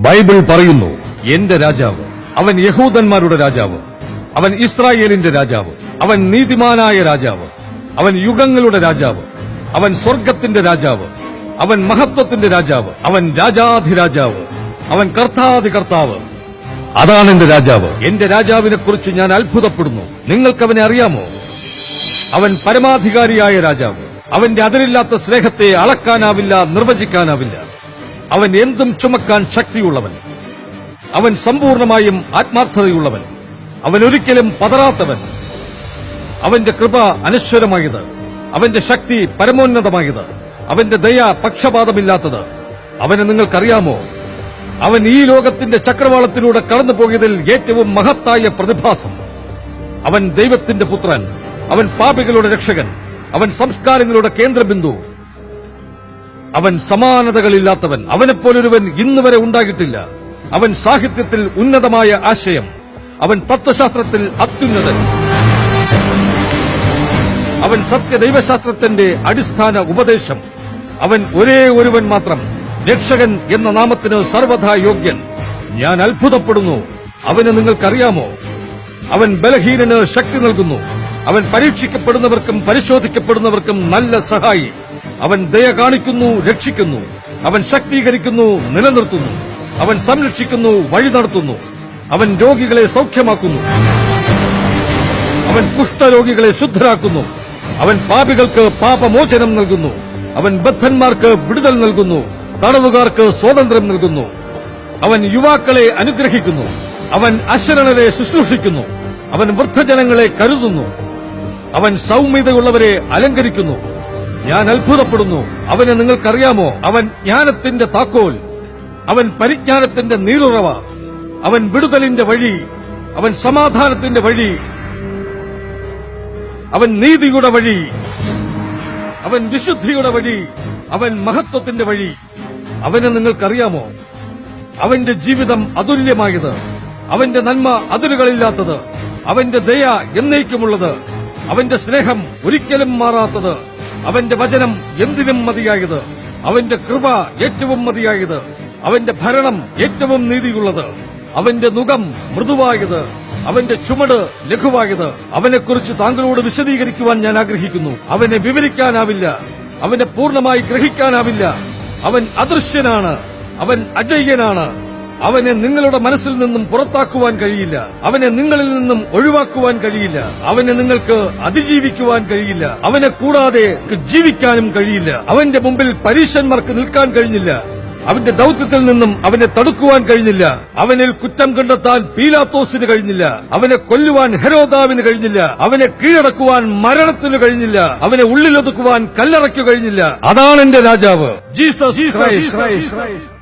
Bible പറയുന്നു എന്റെ രാജാവ് അവൻ യഹൂദന്മാരുടെ രാജാവ് അവൻ ഇസ്രായേലിന്റെ രാജാവ് അവൻ നീതിമാനായ രാജാവ് അവൻ യുഗങ്ങളുടെ രാജാവ് അവൻ സ്വർഗത്തിന്റെ രാജാവ് അവൻ മഹത്വത്തിന്റെ രാജാവ് അവൻ രാജാധിരാജാവ് അവൻ കർത്താധി കർത്താവ് അതാണ് എന്റെ രാജാവ്. എന്റെ രാജാവിനെ കുറിച്ച് ഞാൻ അത്ഭുതപ്പെടുന്നു. നിങ്ങൾക്ക് അവനെ അറിയാമോ? അവൻ പരമാധികാരിയായ രാജാവ്. അവന്റെ അതിരില്ലാത്ത സ്നേഹത്തെ അളക്കാനാവില്ല നിർവചിക്കാനാവില്ല. അവൻ എന്തും ചുമക്കാൻ ശക്തിയുള്ളവൻ. അവൻ സമ്പൂർണമായും ആത്മാർത്ഥതയുള്ളവൻ. അവൻ ഒരിക്കലും പതറാത്തവൻ. അവന്റെ കൃപ അനശ്വരമായത്. അവന്റെ ശക്തി പരമോന്നതമായത്. അവന്റെ ദയ പക്ഷപാതമില്ലാത്തത്. അവനെ നിങ്ങൾക്കറിയാമോ? അവൻ ഈ ലോകത്തിന്റെ ചക്രവാളത്തിലൂടെ കടന്നു പോയതിൽ ഏറ്റവും മഹത്തായ പ്രതിഭാസം. അവൻ ദൈവത്തിന്റെ പുത്രൻ. അവൻ പാപികളുടെ രക്ഷകൻ. അവൻ സംസ്കാരങ്ങളുടെ കേന്ദ്രബിന്ദു. അവൻ സമാനതകളില്ലാത്തവൻ. അവനെപ്പോലൊരുവൻ ഇന്ന് വരെ ഉണ്ടാകിട്ടില്ല അവൻ സാഹിത്യത്തിൽ ഉന്നതമായ ആശയം. അവൻ തത്വശാസ്ത്രത്തിൽ അത്യുന്നതൻ. അവൻ സത്യദൈവശാസ്ത്രത്തിന്റെ അടിസ്ഥാന ഉപദേശം. അവൻ ഒരേ ഒരുവൻ മാത്രം. രക്ഷകൻ എന്ന നാമത്തിന് സർവഥാ യോഗ്യൻ. ഞാൻ അത്ഭുതപ്പെടുന്നു. അവന് നിങ്ങൾക്കറിയാമോ? അവൻ ബലഹീനന് ശക്തി നൽകുന്നു. അവൻ പരീക്ഷിക്കപ്പെടുന്നവർക്കും പരിശോധിക്കപ്പെടുന്നവർക്കും നല്ല സഹായി. അവൻ ദയ കാണിക്കുന്നു രക്ഷിക്കുന്നു. അവൻ ശക്തീകരിക്കുന്നു നിലനിർത്തുന്നു. അവൻ സംരക്ഷിക്കുന്നു വഴി നടത്തുന്നു. അവൻ രോഗികളെ സൗഖ്യമാക്കുന്നു. അവൻ കുഷ്ഠരോഗികളെ ശുദ്ധരാക്കുന്നു. അവൻ പാപികൾക്ക് പാപമോചനം നൽകുന്നു. അവൻ ബദ്ധന്മാർക്ക് വിടുതൽ നൽകുന്നു. തടവുകാർക്ക് സ്വാതന്ത്ര്യം നൽകുന്നു. അവൻ യുവാക്കളെ അനുഗ്രഹിക്കുന്നു. അവൻ അശരണരെ ശുശ്രൂഷിക്കുന്നു. അവൻ വൃദ്ധജനങ്ങളെ കരുതുന്നു. അവൻ സൗമ്യതയുള്ളവരെ അലങ്കരിക്കുന്നു. ഞാൻ അത്ഭുതപ്പെടുന്നു. അവനെ നിങ്ങൾക്കറിയാമോ? അവൻ ജ്ഞാനത്തിന്റെ താക്കോൽ. അവൻ പരിജ്ഞാനത്തിന്റെ നീരുറവ. അവൻ വിടുതലിന്റെ വഴി. അവൻ സമാധാനത്തിന്റെ വഴി. അവൻ നീതിയുടെ വഴി. അവൻ വിശുദ്ധിയുടെ വഴി. അവൻ മഹത്വത്തിന്റെ വഴി. അവനെ നിങ്ങൾക്കറിയാമോ? അവന്റെ ജീവിതം അതുല്യമായത്. അവന്റെ നന്മ അതിരുകളില്ലാത്തത്. അവന്റെ ദയ എന്നേക്കുമുള്ളത്. അവന്റെ സ്നേഹം ഒരിക്കലും മാറാത്തത്. അവന്റെ വചനം എന്തിനും മതിയായത്? അവന്റെ കൃപ ഏറ്റവും മതിയായത്? അവന്റെ ഭരണം ഏറ്റവും നീതിയുള്ളത്? അവന്റെ മുഖം മൃദുവായത്? അവന്റെ ചുമട് ലഘുവായത്? അവനെക്കുറിച്ച് താങ്കളോട് വിശദീകരിക്കുവാൻ ഞാൻ ആഗ്രഹിക്കുന്നു. അവനെ വിവരിക്കാനാവില്ല. അവനെ പൂർണമായി ഗ്രഹിക്കാനാവില്ല. അവൻ അദൃശ്യനാണ്. അവൻ അജയ്യനാണ്. അവനെ നിങ്ങളുടെ മനസ്സിൽ നിന്നും പുറത്താക്കുവാൻ കഴിയില്ല. അവനെ നിങ്ങളിൽ നിന്നും ഒഴിവാക്കുവാൻ കഴിയില്ല. അവനെ നിങ്ങൾക്ക് അതിജീവിക്കുവാൻ കഴിയില്ല. അവനെ കൂടാതെ ജീവിക്കാനും കഴിയില്ല. അവന്റെ മുമ്പിൽ പരീക്ഷന്മാർക്ക് നിൽക്കാൻ കഴിഞ്ഞില്ല. അവന്റെ ദൗത്യത്തിൽ നിന്നും അവനെ തടുക്കുവാൻ കഴിഞ്ഞില്ല. അവനിൽ കുറ്റം കണ്ടെത്താൻ പീലാത്തോസിന് കഴിഞ്ഞില്ല. അവനെ കൊല്ലുവാൻ ഹെരോദാവിന് കഴിഞ്ഞില്ല. അവനെ കീഴടക്കുവാൻ മരണത്തിന് കഴിഞ്ഞില്ല. അവനെ ഉള്ളിലൊതുക്കുവാൻ കല്ലറയ്ക്കു കഴിഞ്ഞില്ല. അതാണ് എന്റെ രാജാവ്. Jesus Christ